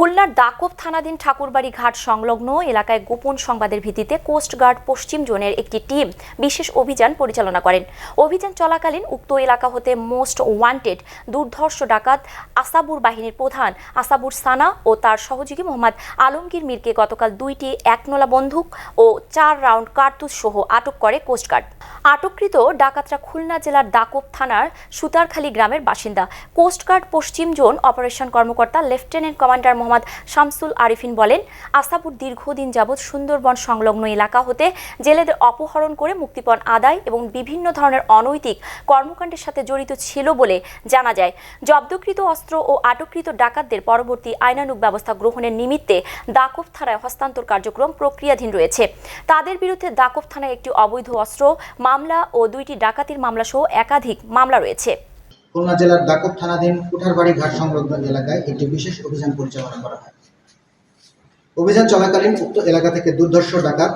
খুলনার দাকব থানাধীন ঠাকুরবাড়ি ঘাট সংলগ্ন এলাকায় গোপন সংবাদের ভিত্তিতে কোস্টগার্ড পশ্চিম জোনের একটি টিম বিশেষ অভিযান পরিচালনা করেন। অভিযান চলাকালীন উক্ত এলাকা হতে মোস্ট ওয়ান্টেড, দুর্ধর্ষ ডাকাত আসাবুর বাহিনীর প্রধান আসাবুর সানা ও তার সহযোগী মোহাম্মদ আলমগীর মিরকে গতকাল দুইটি একনলা বন্দুক ও চার রাউন্ড কার্তুজ সহ আটক করে কোস্টগার্ড আটককৃত ডাকাতরা খুলনা জেলার দাকব থানার সুতারখালী গ্রামের বাসিন্দা। কোস্টগার্ড পশ্চিম জোন অপারেশন কর্মকর্তা লেফটেন্যান্ট কমান্ডার মোহাম্মদ শামসুল আরিফিন বলেন আসাবুর দীর্ঘদিন যাবৎ সুন্দরবন সংলগ্ন এলাকা হতে জেলেদের অপহরণ করে মুক্তিপণ আদায় এবং বিভিন্ন ধরনের অনৈতিক কর্মকাণ্ডের সাথে জড়িত ছিল বলে জানা যায়। জব্দকৃত অস্ত্র ও আটককৃত ডাকাতদের পরবর্তী আইনানুগ ব্যবস্থা গ্রহণের নিমিত্তে দাকব থানায় হস্তান্তর কার্যক্রম প্রক্রিয়াধীন রয়েছে। তাদের বিরুদ্ধে দাকব থানায় একটি অবৈধ অস্ত্র, মামলা ও দুইটি ডাকাতির মামলা সহ একাধিক মামলা রয়েছে। খুলনা জেলার দাকব থানাধীন কুঠারবাড়ি ঘাট সংলগ্ন এলাকায় একটি বিশেষ অভিযান পরিচালনা করা হয়। অভিযান চলাকালীন উক্ত এলাকা থেকে দুর্ধর্ষ ডাকাত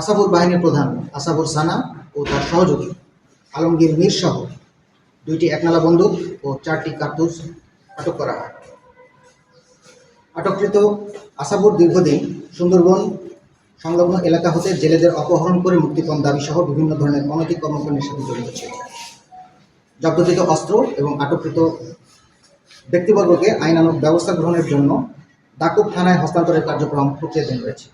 আসাবুর বাহিনীর প্রধান আসাবুর সানা ও তার সহযোগী আলমগীর মীর সহ দুইটি একনালা বন্দুক ও চারটি কার্তুজ আটক করা হয়। আটককৃত আসাবুর দীর্ঘদিন সুন্দরবন সংলগ্ন এলাকা হতে জেলেদের অপহরণ করে মুক্তিপণ দাবি সহ বিভিন্ন ধরনের অনৈতিক কর্মকাণ্ডের সাথে জড়িত ছিল। জব্দকৃত অস্ত্র এবং আটককৃত ব্যক্তিবর্গকে আইনানুগ ব্যবস্থা গ্রহণের জন্য ডাকুব থানায় হস্তান্তরের কার্যক্রম প্রক্রিয়াধীন রয়েছে।